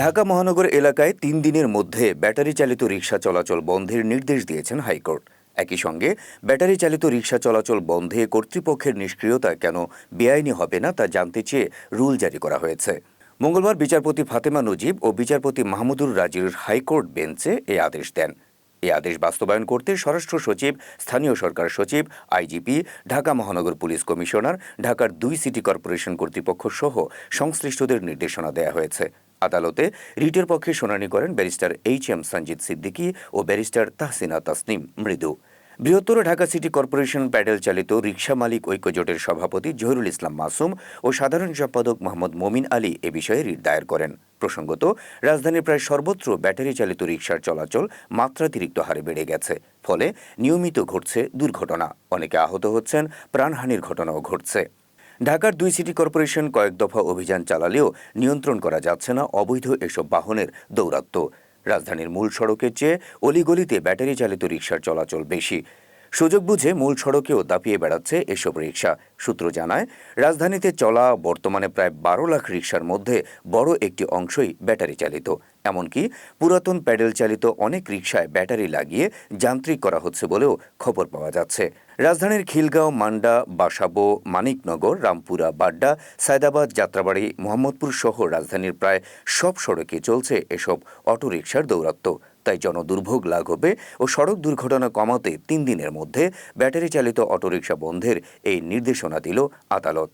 ঢাকা মহানগর এলাকায় তিন দিনের মধ্যে ব্যাটারি চালিত রিক্সা চলাচল বন্ধের নির্দেশ দিয়েছেন হাইকোর্ট। একই সঙ্গে ব্যাটারি চালিত রিক্সা চলাচল বন্ধে কর্তৃপক্ষের নিষ্ক্রিয়তা কেন বেআইনি হবে না তা জানতে চেয়ে রুল জারি করা হয়েছে। মঙ্গলবার বিচারপতি ফাতেমা নজিব ও বিচারপতি মাহমুদুর রাজির হাইকোর্ট বেঞ্চে এই আদেশ দেন। এই আদেশ বাস্তবায়ন করতে স্বরাষ্ট্র সচিব, স্থানীয় সরকার সচিব, আইজিপি, ঢাকা মহানগর পুলিশ কমিশনার, ঢাকার দুই সিটি কর্পোরেশন কর্তৃপক্ষ সহ সংশ্লিষ্টদের নির্দেশনা দেওয়া হয়েছে। আদালতে রিটের পক্ষে শুনানি করেন barrister H M Sanjit Siddiqui ও ব্যারিস্টার তাহসিনা তাসনিম, মৃদু। বৃহত্তর ঢাকা সিটি কর্পোরেশন প্যাডেল চালিত রিক্সা মালিক ঐক্যজোটের সভাপতি জহিরুল ইসলাম মাসুম ও সাধারণ সম্পাদক মোহাম্মদ মমিন আলী এ বিষয়ে রিট দায়ের করেন। প্রসঙ্গত, রাজধানীর প্রায় সর্বত্র ব্যাটারি চালিত রিকশার চলাচল মাত্রাতিরিক্ত হারে বেড়ে গেছে, ফলে নিয়মিত ঘটছে দুর্ঘটনা। অনেকে আহত হচ্ছেন, প্রাণহানির ঘটনাও ঘটছে। ঢাকার দুই সিটি কর্পোরেশন কয়েক দফা অভিযান চালালেও নিয়ন্ত্রণ করা যাচ্ছে না অবৈধ এসব বাহনের দৌরাত্ম্য। রাজধানীর মূল সড়কের চেয়ে অলিগলিতে ব্যাটারি চালিত রিকশার চলাচল বেশি। সুযোগ বুঝে মূল সড়কেও দাপিয়ে বেড়াচ্ছে এসব রিকশা। সূত্র জানায়, রাজধানীতে চলা বর্তমানে প্রায় বারো লাখ রিকশার মধ্যে বড় একটি অংশই ব্যাটারি চালিত। এমনকি পুরাতন প্যাডেল চালিত অনেক রিকশায় ব্যাটারি লাগিয়ে যান্ত্রিক করা হচ্ছে বলেও খবর পাওয়া যাচ্ছে। রাজধানীর খিলগাঁও, মান্ডা, বাসাবো, মানিকনগর, রামপুরা, বাড্ডা, সায়দাবাদ, যাত্রাবাড়ি, মোহাম্মদপুর সহ রাজধানীর প্রায় সব সড়কে চলছে এসব অটোরিকশার দৌরাত্ম্য। তাই জনদুর্ভোগ লাঘবে ও সড়ক দুর্ঘটনা কমাতে তিন দিনের মধ্যে ব্যাটারি চালিত অটোরিকশা বন্ধের এই নির্দেশনা দিল আদালত।